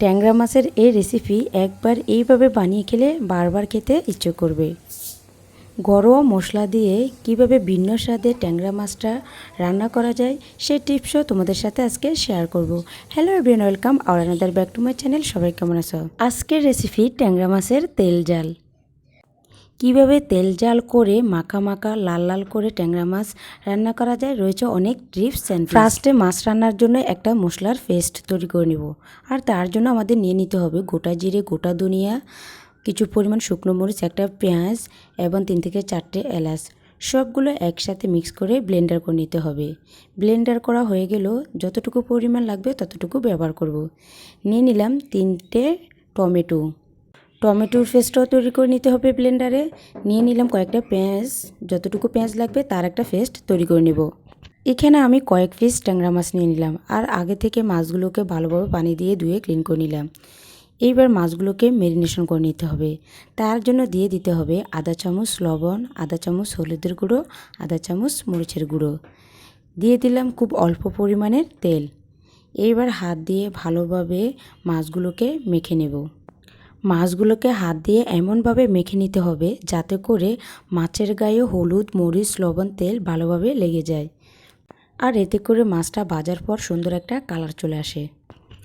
ট্যাংরা মাছের এই রেসিপি একবার এইভাবে বানিয়ে খেলে বারবার খেতে ইচ্ছে করবে। ঘরোয়া মশলা দিয়ে কীভাবে ভিন্ন স্বাদে ট্যাংরা মাছটা রান্না করা যায় সেই টিপসও তোমাদের সাথে আজকে শেয়ার করব। Hello everyone welcome R another back to my channel সবাই কেমন আছো? আজকের রেসিপি ট্যাংরা মাছের তেল জাল। কীভাবে তেল জাল করে মাখা মাখা, লাল লাল করে ট্যাংরা মাছ রান্না করা যায়, রয়েছে অনেক টিপস অ্যান্ড ফার্স্টে মাছ রান্নার জন্য একটা মশলার পেস্ট তৈরি করে নেব। আর তার জন্য আমাদের নিয়ে নিতে হবে গোটা জিরে, গোটা ধনিয়া, কিছু পরিমাণ শুকনো মরিচ, একটা পেঁয়াজ এবং তিন থেকে চারটে এলাচ। সবগুলো একসাথে মিক্স করে ব্লেন্ডার করে নিতে হবে। ব্লেন্ডার করা হয়ে গেল যতটুকু পরিমাণ লাগবে ততটুকু ব্যবহার করব। নিয়ে নিলাম তিনটে টমেটো। টমেটোর পেস্টও তৈরি করে নিতে হবে ব্লেন্ডারে। নিয়ে নিলাম কয়েকটা পেঁয়াজ। যতটুকু পেঁয়াজ লাগবে তার একটা পেস্ট তৈরি করে নেব। এখানে আমি কয়েক পিস ট্যাংরা মাছ নিয়ে নিলাম আর আগে থেকে মাছগুলোকে ভালোভাবে পানি দিয়ে ধুয়ে ক্লিন করে নিলাম। এইবার মাছগুলোকে মেরিনেশন করে নিতে হবে। তার জন্য দিয়ে দিতে হবে আধা চামচ, লবণ আধা চামচ হলুদের গুঁড়ো আধা চামচ মরিচের গুঁড়ো। দিয়ে দিলাম খুব অল্প পরিমাণের তেল। এইবার হাত দিয়ে ভালোভাবে মাছগুলোকে মেখে নেব। মাছগুলোকে হাত দিয়ে এমনভাবে মেখে নিতে হবে যাতে করে মাছের গায়ে হলুদ, মরিচ, লবণ, তেল ভালোভাবে লেগে যায়। আর এতে করে মাছটা ভাজার পর সুন্দর একটা কালার চলে আসে।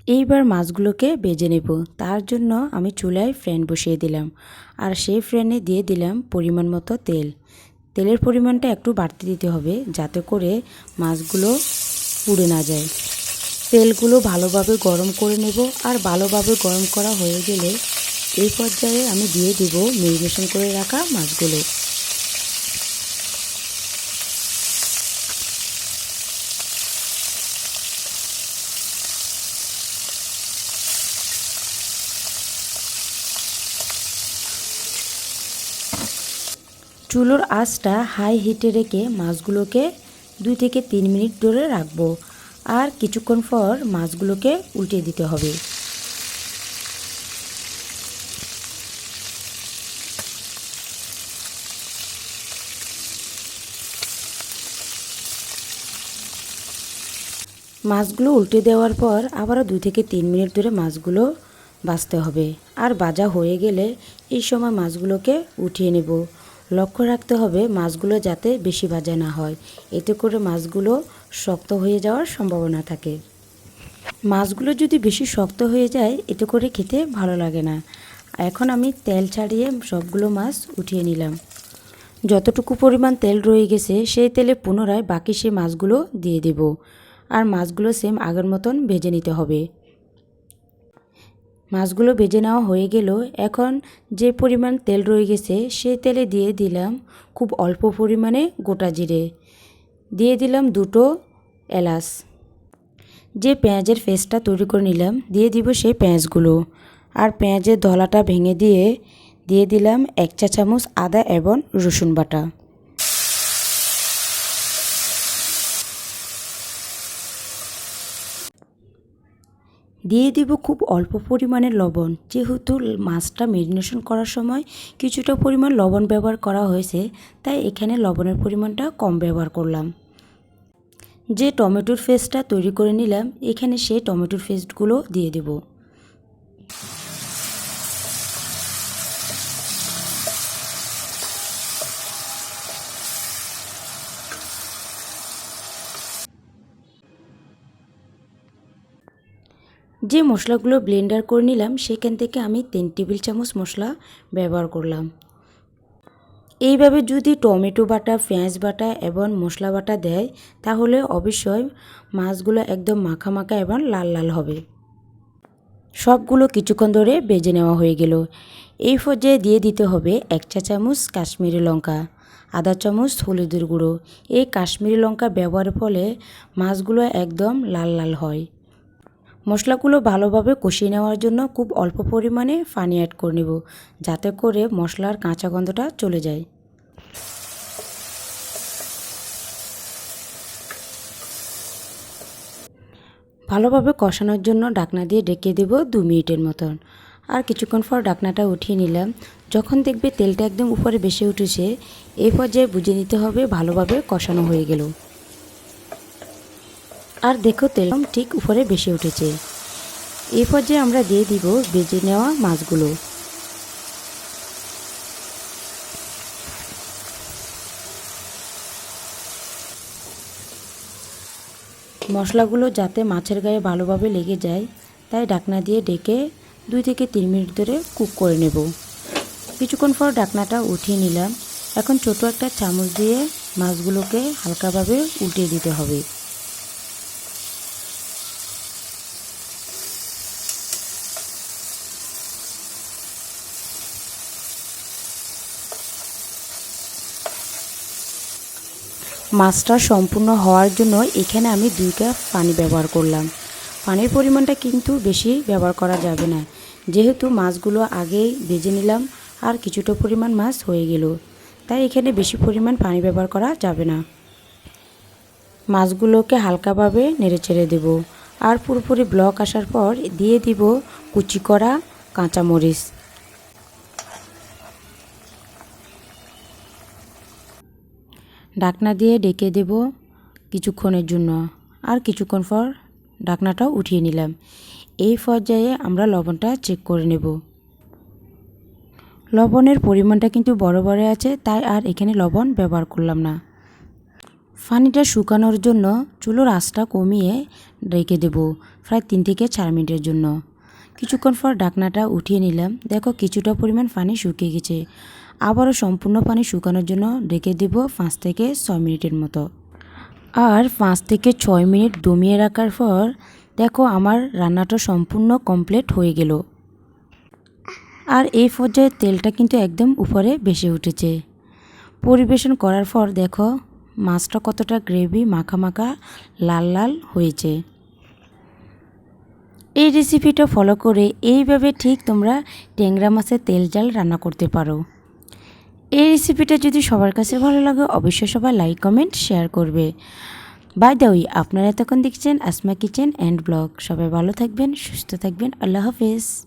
এইবার মাছগুলোকে বেজে নেব। তার জন্য আমি চুলায় ফ্যান বসিয়ে দিলাম আর সেই ফ্যানে দিয়ে দিলাম পরিমাণ মতো তেল। তেলের পরিমাণটা একটু বাড়তে দিতে হবে যাতে করে মাছগুলো পুড়ে না যায়। তেলগুলো ভালোভাবে গরম করে নেব আর ভালোভাবে গরম করা হয়ে গেলে এই পর্যায়ে আমি দিয়ে দিব মেরিনেশন করে রাখা মাছগুলো। চুলোর আঁচটা হাই হিটে রেখে মাছগুলোকে দুই থেকে তিন মিনিট ধরে রাখব। আর কিছুক্ষণ পর মাছগুলোকে উল্টে দিতে হবে। মাছগুলো উল্টে দেওয়ার পর আবারও দুই থেকে তিন মিনিট ধরে মাছগুলো ভাজতে হবে। আর বাজা হয়ে গেলে এই সময় মাছগুলোকে উঠিয়ে নেব। লক্ষ্য রাখতে হবে মাছগুলো যাতে বেশি বাজা না হয়। এতে করে মাছগুলো শক্ত হয়ে যাওয়ার সম্ভাবনা থাকে। মাছগুলো যদি বেশি শক্ত হয়ে যায়, এতে করে খেতে ভালো লাগে না। এখন আমি তেল ছাড়িয়ে সবগুলো মাছ উঠিয়ে নিলাম। যতটুকু পরিমাণ তেল রয়ে গেছে, সেই তেলে পুনরায় বাকি সেই মাছগুলো দিয়ে দেব। আর মাছগুলো সেম আগের মতন ভেজে নিতে হবে। মাছগুলো ভেজে নেওয়া হয়ে গেল। এখন যে পরিমাণ তেল রয়ে গেছে সেই তেলে দিয়ে দিলাম খুব অল্প পরিমাণে গোটা জিরে। দিয়ে দিলাম দুটো এলাচ। যে পেঁয়াজের ফেসটা তৈরি করে নিলাম, দিয়ে দিব সেই পেঁয়াজগুলো। আর পেঁয়াজের ধলাটা ভেঙে দিয়ে দিয়ে দিলাম এক চা চামচ আদা এবং রসুন বাটা। দিয়ে দিব খুব অল্প পরিমাণে লবণ। যেহেতু মাছটা ম্যারিনেশন করার সময় কিছুটা পরিমাণ লবণ ব্যবহার করা হয়েছে, তাই এখানে লবণের পরিমাণটা কম ব্যবহার করলাম। যে টমেটোর পেস্টটা তৈরি করে নিলাম, এখানে সেই টমেটোর ফেস্টগুলো দিয়ে দেব। যে মশলাগুলো ব্লেন্ডার করে নিলাম, সেখান থেকে আমি তিন টেবিল চামচ মশলা ব্যবহার করলাম। এইভাবে যদি টমেটো বাটা, পেঁয়াজ বাটা এবং মশলা বাটা দেয়, তাহলে অবশ্যই মাছগুলো একদম মাখা মাখা এবং লাল লাল হবে। সবগুলো কিছুক্ষণ ধরে বেজে নেওয়া হয়ে গেল। এই পর্যায়ে দিয়ে দিতে হবে এক চা চামচ কাশ্মীরি লঙ্কা, আধা চামচ হলুদের গুঁড়ো। এই কাশ্মীরি লঙ্কা ব্যবহারের ফলে মাছগুলো একদম লাল লাল হয়। মশলাগুলো ভালোভাবে কষিয়ে নেওয়ার জন্য খুব অল্প পরিমাণে পানি অ্যাড করে নেব, যাতে করে মশলার কাঁচা গন্ধটা চলে যায়। ভালোভাবে কষানোর জন্য ডাকনা দিয়ে ডেকে দেব দু মিনিটের মতন। আর কিছুক্ষণ পর ডাকনাটা উঠিয়ে নিলাম। যখন দেখবে তেলটা একদম উপরে বেশি উঠেছে এই পর্যায়ে বুঝে নিতে হবে ভালোভাবে কষানো হয়ে গেল। আর দেখো তেল ঠিক উপরে বেশি উঠেছে। এই পর্যায়ে আমরা দিয়ে দিব বেজে নেওয়া মাছগুলো। মশলাগুলো যাতে মাছের গায়ে ভালোভাবে লেগে যায়, তাই ঢাকনা দিয়ে ডেকে দুই থেকে তিন মিনিট ধরে কুক করে নেব। কিছুক্ষণ পর ঢাকনাটা উঠিয়ে নিলাম। এখন ছোট একটা চামচ দিয়ে মাছগুলোকে হালকাভাবে উল্টিয়ে দিতে হবে। মাছটা সম্পূর্ণ হওয়ার জন্য এখানে আমি দুই কাপ পানি ব্যবহার করলাম। পানির পরিমাণটা কিন্তু বেশি ব্যবহার করা যাবে না। যেহেতু মাছগুলো আগেই ভেজে নিলাম আর কিছুটা পরিমাণ মাছ হয়ে গেল, তাই এখানে বেশি পরিমাণ পানি ব্যবহার করা যাবে না। মাছগুলোকে হালকাভাবে নেড়ে চেড়ে দেবো আর পুরোপুরি ব্লক আসার পর দিয়ে দিব কুচি করা কাঁচামরিচ। ঢাকনা দিয়ে ডেকে দেব কিছুক্ষণের জন্য। আর কিছুক্ষণ পর ঢাকনাটাও উঠিয়ে নিলাম। এই পর্যায়ে আমরা লবণটা চেক করে নেব। লবণের পরিমাণটা কিন্তু বড় বড় আছে, তাই আর এখানে লবণ ব্যবহার করলাম না। পানিটা শুকানোর জন্য চুলোর আঁচটা কমিয়ে রেখে দেব প্রায় তিন থেকে চার মিনিটের জন্য। কিছুক্ষণ পর ঢাকনাটা উঠিয়ে নিলাম। দেখো, কিছুটা পরিমাণ পানি শুকিয়ে গেছে। আবারও সম্পূর্ণ পানি শুকানোর জন্য রেখে দেব পাঁচ থেকে ছয় মিনিটের মতো। আর পাঁচ থেকে ছয় মিনিট দমিয়ে রাখার পর দেখো আমার রান্নাটা সম্পূর্ণ কমপ্লিট হয়ে গেল। আর এই পর্যায়ে তেলটা কিন্তু একদম উপরে বেশি উঠেছে। পরিবেশন করার পর দেখো মাছটা কতটা গ্রেভি মাখা মাখা লাল লাল হয়েছে। এই রেসিপিটা ফলো করে এইভাবে ঠিক তোমরা ট্যাংরা মাছের তেল জাল রান্না করতে পারো। এই রেসিপিটা যদি সবার কাছে ভালো লাগে, অবশ্যই সবাই লাইক কমেন্ট শেয়ার করবে। বাই দ্য ওয়ে আপনারা এতক্ষণ দেখছেন আসমা কিচেন অ্যান্ড ব্লগ সবাই ভালো থাকবেন, সুস্থ থাকবেন। আল্লাহ হাফেজ।